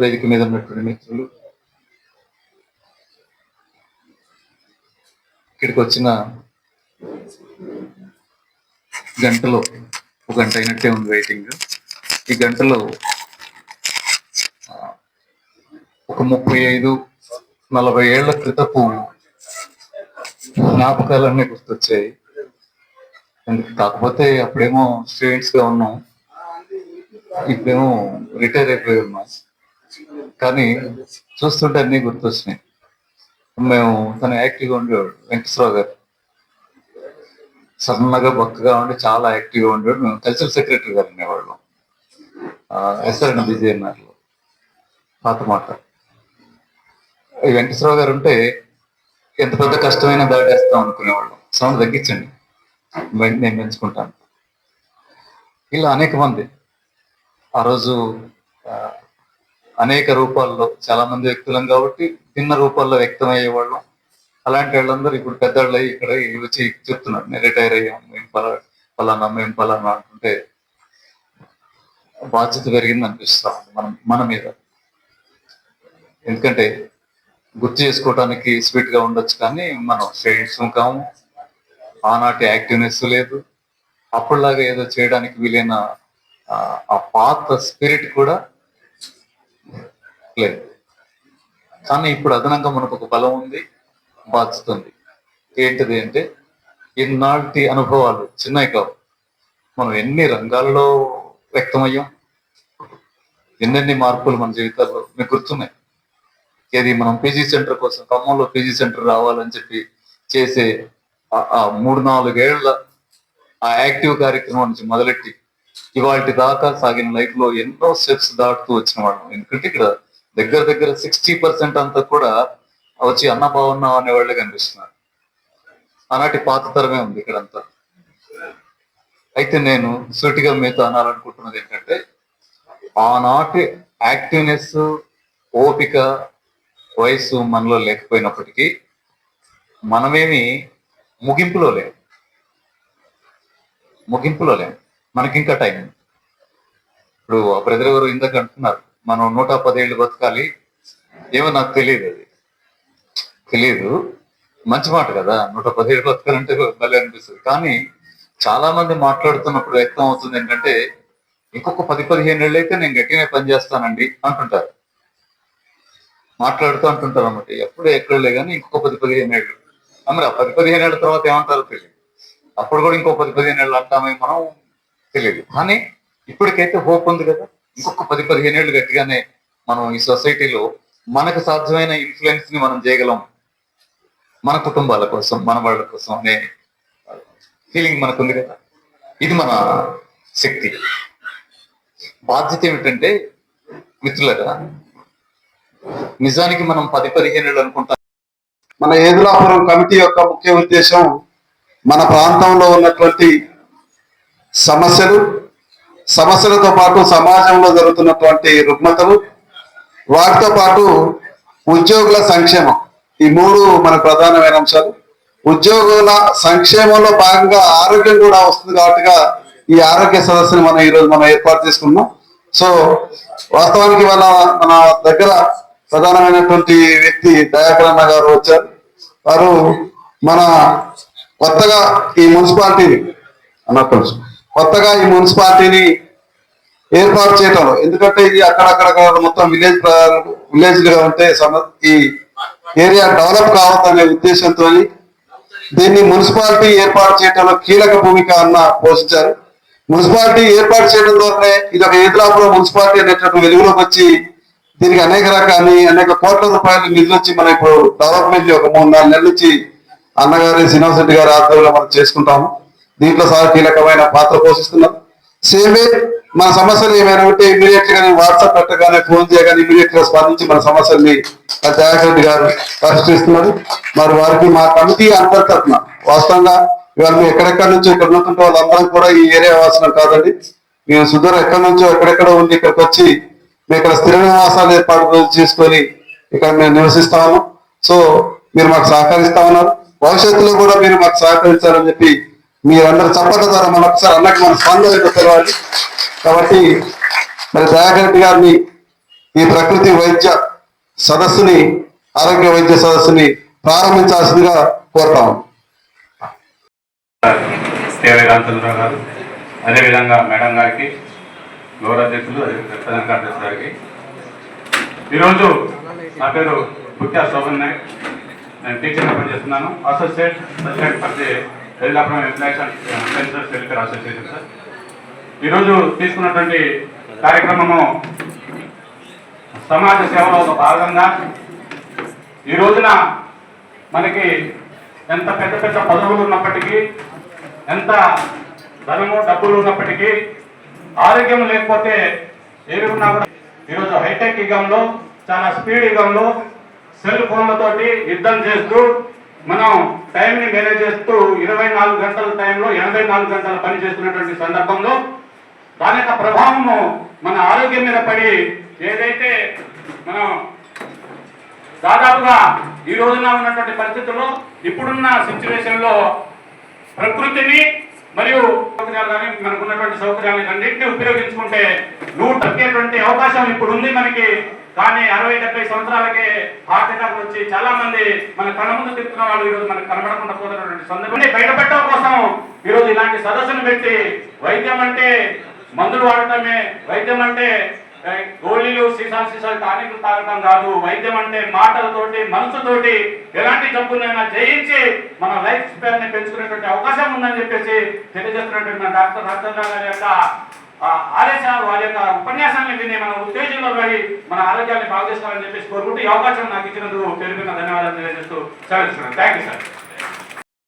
వేదిక మీద ఉన్నటువంటి మిత్రులు. ఇక్కడికి వచ్చిన గంటలో ఒక గంట అయినట్టే ఉంది వెయిటింగ్ ఈ గంటలో ఒక ముప్పై ఐదు నలభై ఏళ్ళ క్రితపు జ్ఞాపకాలన్నీ గుర్తొచ్చాయి. ఎందుకు? కాకపోతే అప్పుడేమో స్టూడెంట్స్గా ఉన్నాం. ఇప్పుడేమో రిటైర్ అయిపోయి ఉన్నాం. కానీ చూస్తుంటే అన్నీ గుర్తొచ్చినాయి. మేము తను యాక్టివ్గా ఉండేవాడు వెంకటేశ్వరరావు గారు. సన్నగా బక్కగా ఉండి చాలా యాక్టివ్గా ఉండేవాడు. మేము కల్చరల్ సెక్రటరీ గారు ఉండేవాళ్ళం. ఎస్ఆర్ఎన్ విజయనగర్లో పాత మాట. ఈ వెంకటేశ్వరరావు గారు ఉంటే ఎంత పెద్ద కష్టమైనా దాటేస్తాం అనుకునేవాళ్ళం. సౌండ్ తగ్గించండి. నేను పెంచుకుంటాను. ఇలా అనేక మంది. ఆ రోజు అనేక రూపాల్లో చాలా మంది వ్యక్తులం కాబట్టి భిన్న రూపాల్లో వ్యక్తం అయ్యేవాళ్ళం అలాంటి వాళ్ళందరూ ఇప్పుడు పెద్దవాళ్ళు అయ్యి ఇక్కడ వచ్చి చెప్తున్నారు. నేను రిటైర్ అయ్యాం మేము పలా పలానా మేము పలానా అంటుంటే బాధ్యత పెరిగింది అనిపిస్తా ఉంది మనం మన మీద. ఎందుకంటే గుర్తు చేసుకోవటానికి స్వీట్గా ఉండొచ్చు కానీ మనం ఫ్రెండ్స్ కాము ఆనాటి యాక్టివ్నెస్ లేదు. అప్పటిలాగా ఏదో చేయడానికి వీలైన ఆ పాత స్పిరిట్ కూడా లేదు. కానీ ఇప్పుడు అదనంగా మనకు ఒక బలం ఉంది బాధిస్తుంది. ఏంటిది అంటే ఇన్నాటి అనుభవాలు చిన్నవి కావు. మనం ఎన్ని రంగాల్లో వ్యక్తమయ్యాం? ఎన్నెన్ని మార్పులు మన జీవితాల్లో? మీకు గుర్తున్నాయి. ఏది మనం పీజీ సెంటర్ కోసం ఖమ్మంలో పీజీ సెంటర్ రావాలని చెప్పి చేసే ఆ మూడు నాలుగేళ్ళ ఆ యాక్టివ్ కార్యక్రమం నుంచి మొదలెట్టి ఇవాటి దాకా సాగిన లైఫ్లో ఎన్నో స్టెప్స్ దాటుతూ వచ్చిన వాళ్ళం. ఎందుకంటే ఇక్కడ దగ్గర దగ్గర సిక్స్టీ పర్సెంట్ అంతా కూడా వచ్చి అన్న బాగున్నావు అనే వాళ్ళే కనిపిస్తున్నారు. ఆనాటి పాత తరమే ఉంది ఇక్కడంతా. అయితే నేను సూటిగా మీతో అనాలనుకుంటున్నది ఏంటంటే ఆనాటి యాక్టివ్నెస్ ఓపిక వయసు మనలో లేకపోయినప్పటికీ మనమేమి ముగింపులో లేము. ముగింపులో లేము. మనకింకా టైం ఇప్పుడు ఆ బ్రదర్ ఎవరు ఇందాక అంటున్నారు. మనం నూట పదేళ్ళు బతకాలి. ఏమో నాకు తెలియదు అది. తెలియదు మంచి మాట కదా. నూట పదిహేడు బతకాలంటే భలే అనిపిస్తుంది. కానీ చాలా మంది మాట్లాడుతున్నప్పుడు వ్యక్తం అవుతుంది ఏంటంటే ఇంకొక పది పదిహేను ఏళ్ళు అయితే నేను గట్టిగా పని చేస్తానండి అంటుంటారు. మాట్లాడుతూ అంటుంటారు అన్నమాట. ఎప్పుడు ఎక్కడలే కానీ ఇంకొక పది పదిహేను ఏళ్ళు. మరి ఆ పది పదిహేను ఏళ్ళ తర్వాత ఏమంటారో తెలియదు అప్పుడు కూడా ఇంకో పది పదిహేను ఏళ్ళు అంటామని మనం తెలియదు కానీ ఇప్పటికైతే హోప్ ఉంది కదా. ఇంకొక పది పదిహేను ఏళ్ళు గట్టిగానే మనం ఈ సొసైటీలో మనకు సాధ్యమైన ఇన్ఫ్లుయెన్స్ని మనం చేయగలం. మన కుటుంబాల కోసం మన వాళ్ళ కోసం అనే ఫీలింగ్ మనకుంది కదా. ఇది మన శక్తి. బాధ్యత ఏమిటంటే మిత్రులరా నిజానికి మనం పది పదిహేను ఏళ్ళు అనుకుంటాం. మన ఏదులాపురం కమిటీ యొక్క ముఖ్య ఉద్దేశం మన ప్రాంతంలో ఉన్నటువంటి సమస్యలు సమస్యలతో పాటు సమాజంలో జరుగుతున్నటువంటి రుగ్మతలు వాటితో పాటు ఉద్యోగుల సంక్షేమం. ఈ మూడు మన ప్రధానమైన అంశాలు. ఉద్యోగుల సంక్షేమంలో భాగంగా ఆరోగ్యం కూడా వస్తుంది కాబట్టిగా ఈ ఆరోగ్య సదస్సును మనం ఈరోజు మనం ఏర్పాటు చేసుకున్నాం. సో వాస్తవానికి వాళ్ళ మన దగ్గర ప్రధానమైనటువంటి వ్యక్తి దయాకరణ గారు వచ్చారు. వారు మన కొత్తగా ఈ మున్సిపాలిటీని అన్న కొంచెం కొత్తగా ఈ మున్సిపాలిటీని ఏర్పాటు చేయటంలో ఎందుకంటే ఇది అక్కడక్కడ మొత్తం విలేజ్ విలేజ్ ఉంటే ఈ ఏరియా డెవలప్ కావద్దనే ఉద్దేశంతో దీన్ని మున్సిపాలిటీ ఏర్పాటు చేయడంలో కీలక భూమిక అన్న పోషించారు. మున్సిపాలిటీ ఏర్పాటు చేయడం ద్వారానే ఇది ఒక ఏదిలాపులో మున్సిపాలిటీ అనేటువంటి వెలుగులోకి వచ్చి దీనికి అనేక రకాల అనేక కోట్ల రూపాయలు నిధులు వచ్చి మనం ఇప్పుడు డెవలప్మెంట్ ఒక మూడు నాలుగు నెలల నుంచి అన్నగారి శ్రీనివాస్ రెడ్డి గారి ఆధ్వర్యంలో మనం చేసుకుంటాము. దీంట్లో సార్ కీలకమైన పాత్ర పోషిస్తున్నారు. సేమే మన సమస్యలు ఏమైనా ఉంటే ఇమీడియట్గా వాట్సాప్ పెట్టగానే ఫోన్ చేయగానే ఇమీడియట్గా స్పందించి మన సమస్యల్ని దయాకర్ గారు పరిష్కరిస్తున్నారు మరి వారికి మా కమిటీ అందరి తరఫున వాస్తవంగా ఇవాళ మేము ఎక్కడెక్కడి నుంచో ఇక్కడ ఉన్నటువంటి వాళ్ళందరం కూడా ఈ ఏరియా వాసనం కాదండి. మేము సుదూరం ఎక్కడి నుంచో ఎక్కడెక్కడ ఉండి ఇక్కడికి వచ్చి మేము ఇక్కడ స్థిర నివాసాలు ఏర్పాటు చేసుకొని ఇక్కడ మేము నివసిస్తాము సో మీరు మాకు సహకరిస్తా ఉన్నారు. భవిష్యత్తులో కూడా మీరు మాకు సహకరించాలని చెప్పి మీరందరూ చప్పట్ల ద్వారా మన ఒకసారి అన్నకి మన స్పందన తెలవాలి. కాబట్టి మరి దయాకరెడ్డి గారిని ఈ ప్రకృతి వైద్య సదస్సుని ఆరోగ్య వైద్య సదస్సుని ప్రారంభించాల్సిందిగా కోరుతాము కేవై గారు అదేవిధంగా మేడం గారికి గౌరవ అధ్యక్షులు ప్రధాన కార్యదర్శి గారికి. ఈరోజు నా పేరు పుత్యా శోభన్ నాయక్. నేను టీచర్గా పనిచేస్తున్నాను. Associate president for the Ellapuram employees and pensioners welfare association sir. ఈరోజు తీసుకున్నటువంటి కార్యక్రమము సమాజ సేవలో ఒక భాగంగా ఈ రోజున మనకి ఎంత పెద్ద పెద్ద పదవులు ఉన్నప్పటికీ ఎంత ధనము డబ్బులు ఉన్నప్పటికీ ఆరోగ్యం లేకపోతే ఏమి ఉన్నా కూడా ఈరోజు హైటెక్ యుగంలో చాలా స్పీడ్ యుగంలో సెల్ ఫోన్లతోటి యుద్ధం చేస్తూ మనం టైంని మేనేజ్ చేస్తూ ఇరవై నాలుగు గంటల టైంలో ఎనభై నాలుగు గంటల పని చేస్తున్నటువంటి సందర్భంలో దాని యొక్క ప్రభావము మన ఆరోగ్యం మీద పడి ఏదైతే మనం దాదాపుగా ఈ రోజున ఉన్నటువంటి పరిస్థితుల్లో ఇప్పుడున్న సిచ్యువేషన్లో ప్రకృతిని మరియు సౌకర్యాలు కానీ మనకు ఉన్నటువంటి సౌకర్యాలను అన్నింటినీ ఉపయోగించుకుంటే నూట తగ్గేటువంటి అవకాశం ఇప్పుడు ఉంది మనకి. కానీ అరవై డెబ్బై సంవత్సరాలకే హార్ట్ అటాక్ వచ్చి చాలా మంది మన కళ్ళ ముందు తిప్పుతున్న వాళ్ళు ఈ రోజు మనకు కనబడకుండా పోతున్నటువంటి సందర్భం. బయటపెట్టడం కోసం ఈ రోజు ఇలాంటి సదస్సును పెట్టి వైద్యం అంటే మందులు వాడటమే వైద్యం అంటే గోళీలు సీసాలు సీసాలు టానిక్లు తాగటం కాదు. వైద్యం అంటే మాటలతోటి మనసుతోటి ఎలాంటి జబ్బునైనా జయించి మన లైఫ్ స్పాన్ని పెంచుకునేటువంటి అవకాశం ఉందని చెప్పేసి తెలియజేస్తున్నటువంటి మన డాక్టర్ రాజేంద్ర గారి యొక్క ఆ, ఆదేశాలు వారి యొక్క ఉపన్యాసాన్ని విని మన ఉత్తేజంలో పడి మన ఆరోగ్యాన్ని బాగు చేసుకోవాలని చెప్పేసి కోరుకుంటూ ఈ అవకాశం నాకు ఇచ్చినందుకు పేరు ధన్యవాదాలు తెలియజేస్తూ సెలవు థ్యాంక్ యూ సార్.